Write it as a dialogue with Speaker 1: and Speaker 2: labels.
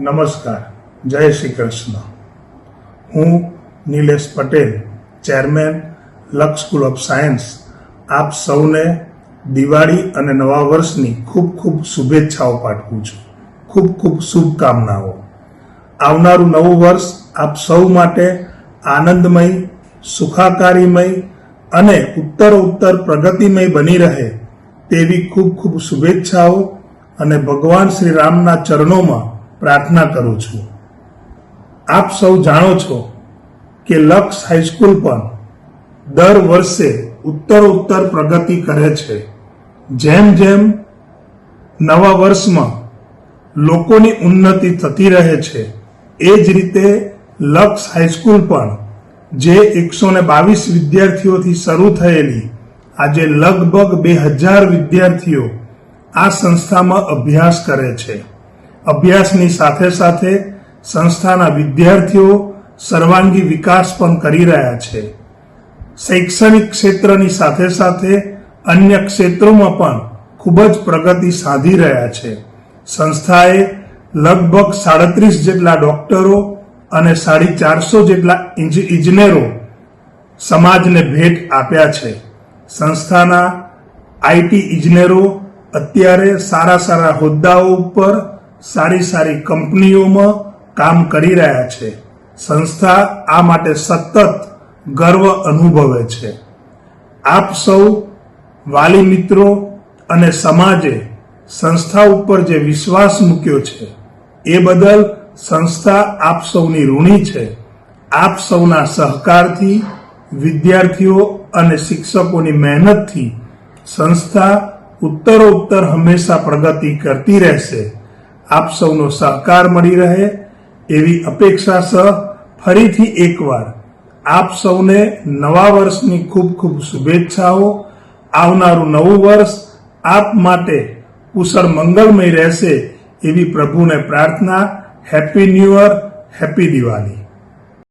Speaker 1: નમસ્કાર, જય શ્રી કૃષ્ણ. હું Nilesh Patel, chairman Laksh school of science. આપ સૌને દિવાળી અને નવા વર્ષની ખૂબ ખૂબ શુભેચ્છાઓ પાઠવું છું. ખૂબ ખૂબ શુભકામનાઓ. આવનારું નવું વર્ષ આપ સૌ માટે આનંદમય, સુખાકારીમય અને ઉત્તર ઉત્તર પ્રગતિમય બની રહે તેવી ખૂબ ખૂબ શુભેચ્છાઓ અને ભગવાન શ્રી રામના ચરણોમાં પ્રાર્થના કરું છું. આપ સૌ જાણો છો કે લક્ષ હાઈસ્કૂલ પણ દર વર્ષે ઉત્તર ઉત્તર પ્રગતિ કરે છે. જેમ જેમ નવા વર્ષમાં લોકોની ઉન્નતિ થતી રહે છે, એ જ રીતે લક્ષ હાઈસ્કૂલ પણ જે એકસો ને બાવીસ વિદ્યાર્થીઓથી શરૂ થયેલી, આજે લગભગ બે હજાર વિદ્યાર્થીઓ આ સંસ્થામાં અભ્યાસ કરે છે. અભ્યાસની સાથે સાથે સંસ્થાના વિદ્યાર્થીઓ સર્વાંગી વિકાસ પણ કરી રહ્યા છે. શૈક્ષણિક ક્ષેત્રની સાથે સાથે અન્ય ક્ષેત્રોમાં પણ ખૂબ જ પ્રગતિ સાધી રહ્યા છે. સંસ્થાએ લગભગ સાડત્રીસ જેટલા ડોક્ટરો અને સાડી ચારસો જેટલા ઇજનેરો સમાજને ભેટ આપ્યા છે. સંસ્થાના આઈટી ઇજનેરો અત્યારે સારા સારા હોદ્દાઓ ઉપર સારી સારી કંપનીઓમાં કામ કરી રહ્યા છે. સંસ્થા આ માટે સતત ગર્વ અનુભવે છે. આપ સૌ વાલી મિત્રો અને સમાજે સંસ્થા ઉપર જે વિશ્વાસ મૂક્યો છે, એ બદલ સંસ્થા આપ સૌની ઋણી છે. આપ સૌના સહકારથી વિદ્યાર્થીઓ અને શિક્ષકોની મહેનતથી સંસ્થા ઉત્તરોત્તર હંમેશા પ્રગતિ કરતી રહેશે. આપ સૌનો સહકાર મળી રહે એવી અપેક્ષા સહ ફરીથી એકવાર આપ સૌને નવા વર્ષની ખૂબ ખૂબ શુભેચ્છાઓ. આવનારું નવું વર્ષ આપ માટે કુશળ મંગલમય રહેશે એવી પ્રભુને પ્રાર્થના. Happy new year, happy Diwali.